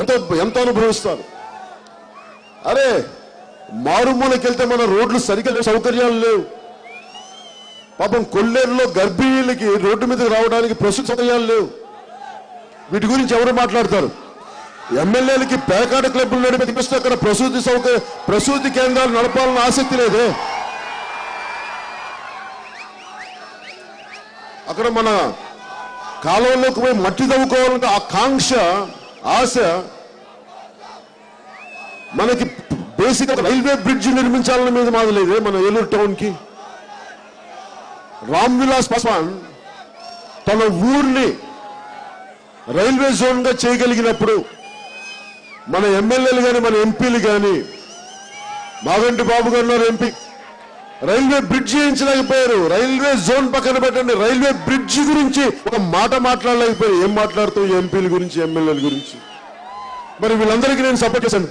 ఎంత ఎంత అనుభవిస్తారు అరే మారుమూలకి వెళ్తే మన రోడ్లు సరిగ్గా లేవు, సౌకర్యాలు లేవు. పాపం కొల్లేరులో గర్భిణీలకి రోడ్డు మీదకి రావడానికి ప్రస్తుత సౌకర్యాలు లేవు. వీటి గురించి ఎవరు మాట్లాడతారు? ఎమ్మెల్యేలకి పేకాట క్లబ్లు నడిపిస్తే అక్కడ ప్రసూతి సౌకర్య ప్రసూతి కేంద్రాలు నడపాలన్న ఆసక్తి లేదే. అక్కడ మన కాలువలోకి పోయి మట్టి తవ్వుకోవాలంటే ఆ కాంక్ష ఆశ మనకి బేసిక్ రైల్వే బ్రిడ్జ్ నిర్మించాలని మీద మాది లేదే మన ఏలూరు టౌన్కి రామ్ విలాస్ పాస్వాన్ తన ఊరిని రైల్వే జోన్గా చేయగలిగినప్పుడు మన ఎమ్మెల్యేలు కానీ మన ఎంపీలు కానీ మాగంటి బాబు గారు ఉన్నారు ఎంపీ రైల్వే బ్రిడ్జ్ చేయించలేకపోయారు. రైల్వే జోన్ పక్కన పెట్టండి. రైల్వే బ్రిడ్జ్ గురించి ఒక మాట మాట్లాడలేకపోయారు. ఏం మాట్లాడుతూ ఎంపీల గురించి ఎమ్మెల్యేల గురించి? మరి వీళ్ళందరికీ నేను సపోర్ట్ చేశాను.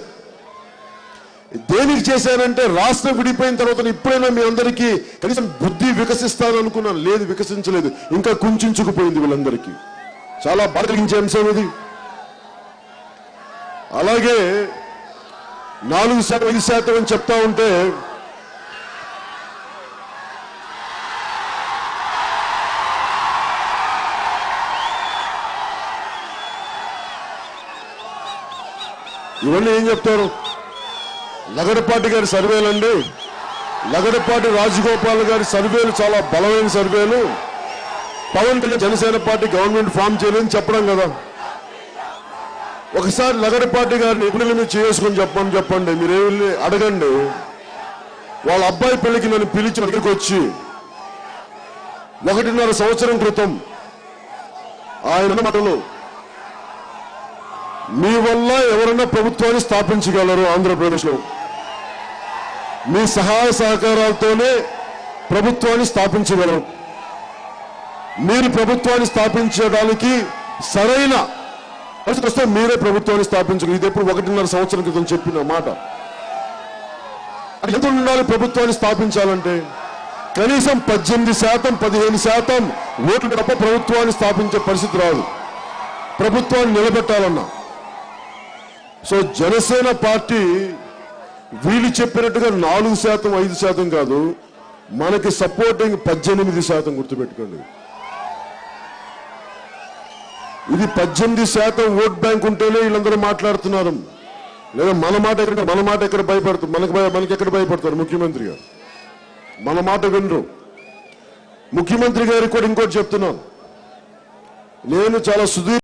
దేనికి చేశానంటే రాష్ట్రం విడిపోయిన తర్వాత ఇప్పుడైనా మీ అందరికీ కనీసం బుద్ధి వికసిస్తాను అనుకున్నాను లేదు వికసించలేదు. ఇంకా కుంచుకుపోయింది వీళ్ళందరికీ. చాలా బాధ కలిగించే అంశం ఇది. అలాగే నాలుగు శాతం ఐదు శాతం అని చెప్తా ఉంటే ఇవన్నీ ఏం చెప్తారు? లగడపాటి గారి సర్వేలు అండి. లగడపాటి రాజగోపాల్ గారి సర్వేలు చాలా బలమైన సర్వేలు. Pawan Kalyan Janasena party government form చేయలేదని చెప్పడం కదా. ఒకసారి లగడపాటి గారిని ఎప్పుడు మీరు చేసుకొని చెప్పమని చెప్పండి. మీరు ఏమి అడగండి. వాళ్ళ అబ్బాయి పెళ్ళికి నన్ను పిలిచి నా దగ్గరికి వచ్చి ఒకటిన్నర సంవత్సరం క్రితం ఆయన మాటలు మీ వల్ల ఎవరైనా ప్రభుత్వాన్ని స్థాపించగలరు ఆంధ్రప్రదేశ్లో. మీ సహాయ సహకారాలతోనే ప్రభుత్వాన్ని స్థాపించగలరు. మీరు ప్రభుత్వాన్ని స్థాపించడానికి సరైన పరిస్థితి వస్తే మీరే ప్రభుత్వాన్ని స్థాపించగలరు. ఇది ఎప్పుడు ఒకటిన్నర సంవత్సరం క్రితం చెప్పిన మాట. ఎంత ఉండాలి ప్రభుత్వాన్ని స్థాపించాలంటే? కనీసం పద్దెనిమిది శాతం పదిహేను శాతం ఓట్లు తప్ప ప్రభుత్వాన్ని స్థాపించే పరిస్థితి రాదు. ప్రభుత్వాన్ని నిలబెట్టాలన్నా. సో జనసేన పార్టీ వీళ్ళు చెప్పినట్టుగా నాలుగు శాతం ఐదు శాతం కాదు. మనకి సపోర్టింగ్ పద్దెనిమిది శాతం గుర్తుపెట్టుకోండి. ఇది పద్దెనిమిది శాతం ఓట్ బ్యాంక్ ఉంటేనే వీళ్ళందరూ మాట్లాడుతున్నారు. లేదా మన మాట ఎక్కడ మన మాట ఎక్కడ భయపడుతుంది మనకి మనకి ఎక్కడ భయపడతారు ముఖ్యమంత్రి గారు? మన మాట వినరు. ముఖ్యమంత్రి గారికి కూడా ఇంకోటి చెప్తున్నాను. నేను చాలా సుదీర్